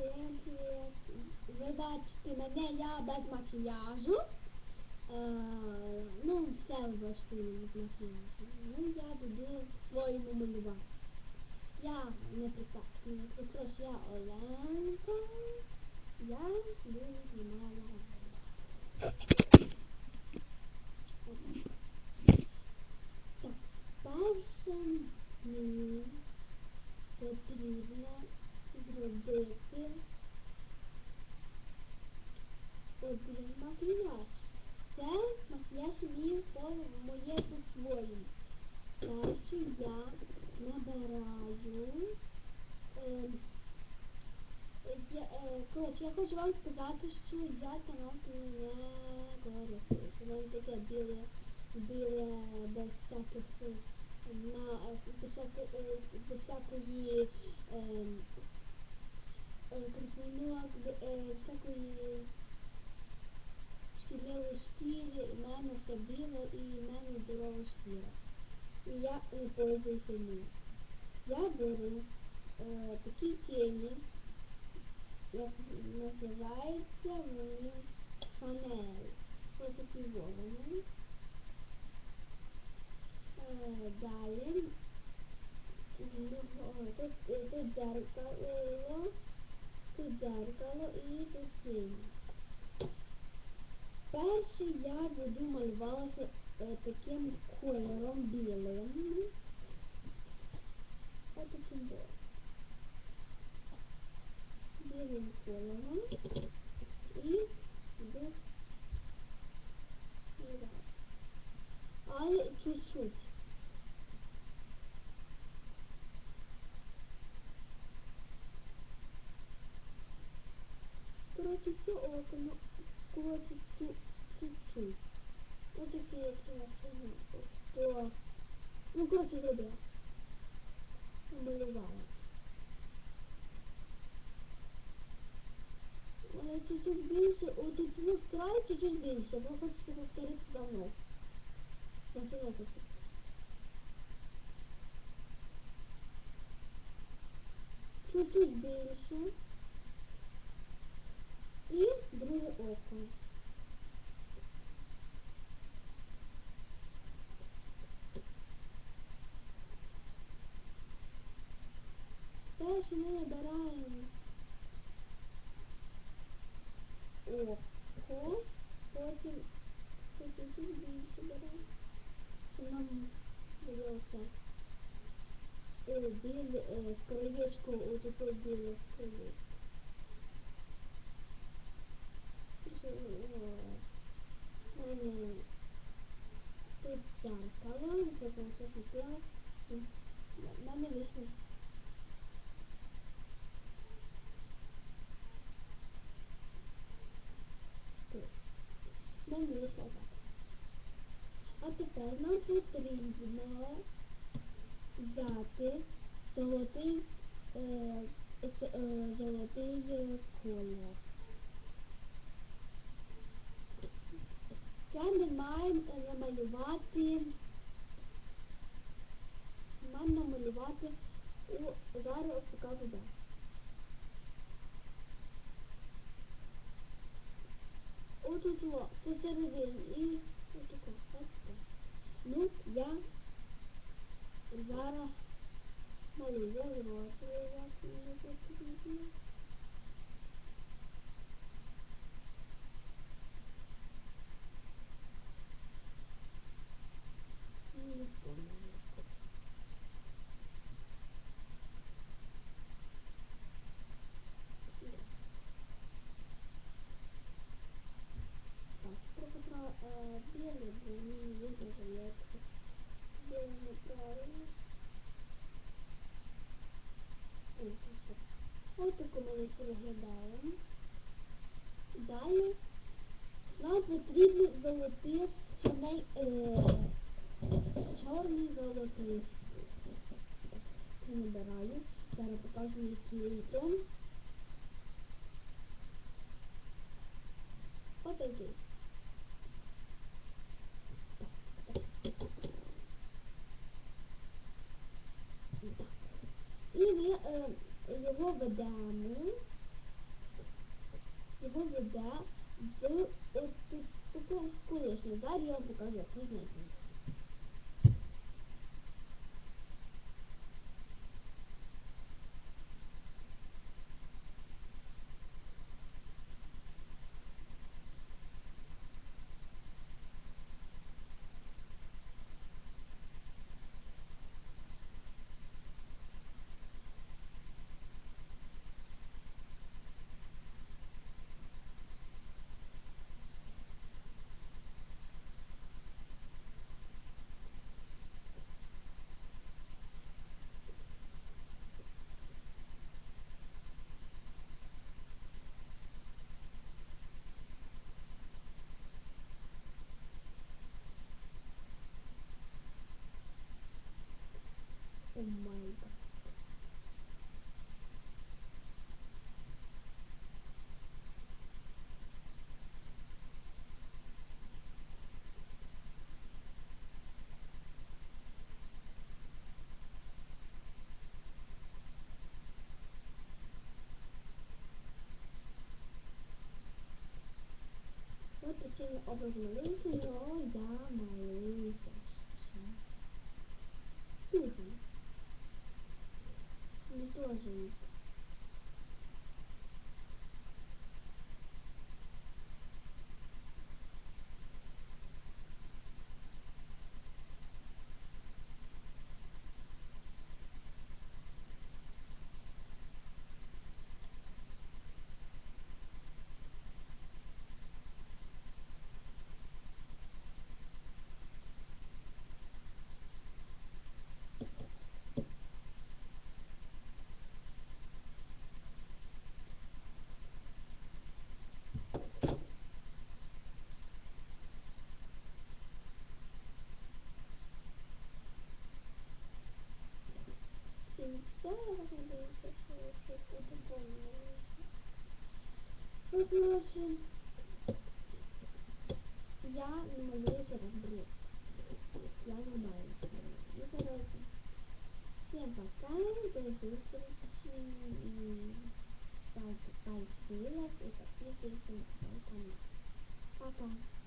Всім привіт. Ви бачите мене, я без макіяжу. Е, ну, все ви бачите мене без макіяжу. Ну, я буду своєму малювати. Я не представлю, просто я Оленка. Я буду малювати. Так, першим мені потрібно зробити один макіяж. Це макіяж мій по моє по-своєму. Перше я набираю. ем, я, е, коротше, я хочу вам сказати, що я канапки не користуюсь. Воно таке біле, біле без всяких е, на е, без всякої, е, без всякої е, е, шкідливої шкіри, мене біле і мене здорова шкіра. І я не пользуюся ним. Я беру е, такі тіні, як називається вони Шанель. Ось такі вовни. Е, далі тут, е, дзеркало, тут дзеркало і тінь. Перше я буду малювати е, таким кольором білим. Ось таким було. Білим кольором. І йду. Але чуть-чуть. Короче, все окно. Короче, чу- чуть-чуть. Вот такие вот то. Ну, короче, зробила. Намалювала. Але чуть-чуть більше, о, тут ну, край чуть-чуть більше, ви хочете повторити давно. Насилайтеся. Чуть-чуть більше. І друге око. Далі ми набираємо око, потім тут більше беремо, щоб нам дивилося е, біле е, краєчко, отаке біле краєчко. У мене тут дзеркало, це все купила. В мене вийшло. Тут. В мене вийшло так. А тепер нам потрібно взяти золотий, е, з- е, золотий е, колір. Це ми маємо е, намалювати, маємо намалювати у зараз покажу де. Отут о, посередині і отако, бачите. Ну, я зараз малюю роти, як мені потрібно. Не помню. Так, е, білий, бо мені видно, як білий неправильно. Ось так. Ось так у мене це виглядає. Далі нам потрібно золотий чорний, е, чорний золотий. Це набираю. Зараз покажу, який тон. Отакий. його ведемо, його веде з колишнього. Зараз я покажу, як ви. О май гад. От таким образом маленький, но я ще. Слухай. 你做什么？Надеюся, що я. Ну, я не малююся розброс. Я не маю. Ну, коротше. Всем пока, до ставте пальці вверх і підписуйтесь на канал. Пока.